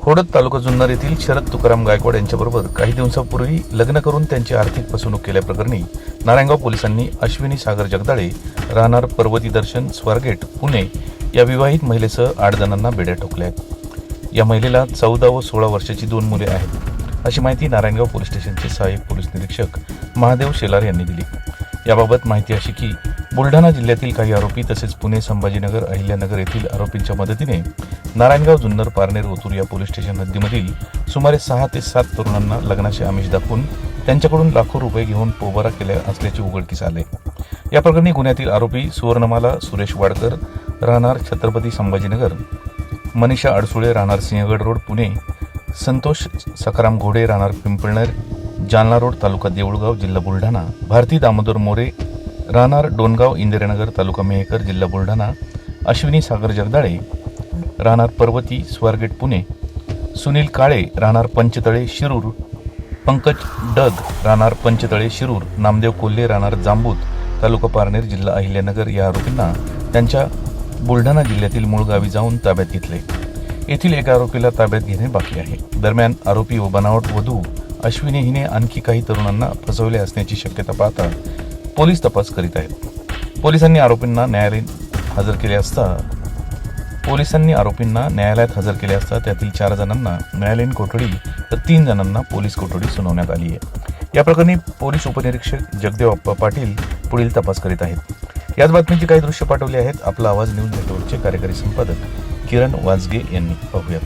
खोडद तालुका जुन्नर येथील शरद तुकाराम गायकवाड यांच्याबरोबर काही दिवसांपूर्वी लग्न करून त्यांची आर्थिक फसवणूक केल्याप्रकरणी नारायणगाव पोलिसांनी अश्विनी सागर जगदाळे राहणार पर्वती दर्शन स्वारगेट पुणे या विवाहित महिलेसह आठ जणांना बेड्या ठोकल्या. आहेत या महिलेला चौदा व सोळा वर्षाची दोन मुले आहेत. अशी माहिती नारायणगाव पोलीस स्टेशनचे सहाय्यक पोलीस निरीक्षक महादेव शेलार यांनी दिली. याबाबत माहिती अशी की बुलढाणा जिल्ह्यातील काही आरोपी तसेच पुणे संभाजीनगर अहिल्यानगर येथील आरोपींच्या मदतीने नारायणगाव जुन्नर पारनेर ओतूर या पोलीस स्टेशन हद्दीमधील सुमारे सहा ते सात तरुणांना लग्नाचे आमिष दाखवून त्यांच्याकडून लाखो रुपये घेऊन पोबारा केल्या असल्याचे उघडकीस आले. या प्रकरणी गुन्ह्यातील आरोपी सुवर्णमाला सुरेश वाडकर राहणार छत्रपती संभाजीनगर मनीषा अडसुळे राहणार सिंहगड रोड पुणे संतोष सखाराम घोडे राहणार पिंपळनेर जालना रोड तालुका देऊळगाव जिल्हा बुलढाणा भारती दामोदर मोरे राहणार डोनगाव इंदिरानगर तालुका मेहकर जिल्हा बुलढाणा अश्विनी सागर जगदाळे राहणार पर्वती स्वारगेट पुणे सुनील काळे राहणार पंचतळे शिरूर पंकज डग राहणार पंचतळे शिरूर नामदेव कोल्हे राहणार जांबूत तालुका पारनेर जिल्हा अहिल्यानगर या आरोपींना त्यांच्या बुलढाणा जिल्ह्यातील मूळ गावी जाऊन ताब्यात घेतले. येथील एका आरोपीला ताब्यात घेणे बाकी आहे. दरम्यान आरोपी व बनावट वधू अश्विनी हिने आणखी काही तरुणांना फसवले असण्याची शक्यता पाहता पोलीस तपास करीत आहेत. पोलिसांनी आरोपींना न्यायालयात हजर केले असता पोलिसांनी आरोपींना न्यायालयात हजर केले असता त्यातील चार जणांना न्यायालयीन कोठडी तर तीन जणांना पोलीस कोठडी सुनावण्यात आली आहे. या प्रकरणी पोलीस उपनिरीक्षक जगदेव पाटील पुढील तपास करीत आहेत. याच बातमीची काही दृश्य पाठवली आहेत. आपला आवाज न्यूज नेटवर्कचे कार्यकारी संपादक किरण वाजगे यांनी. पाहूयात.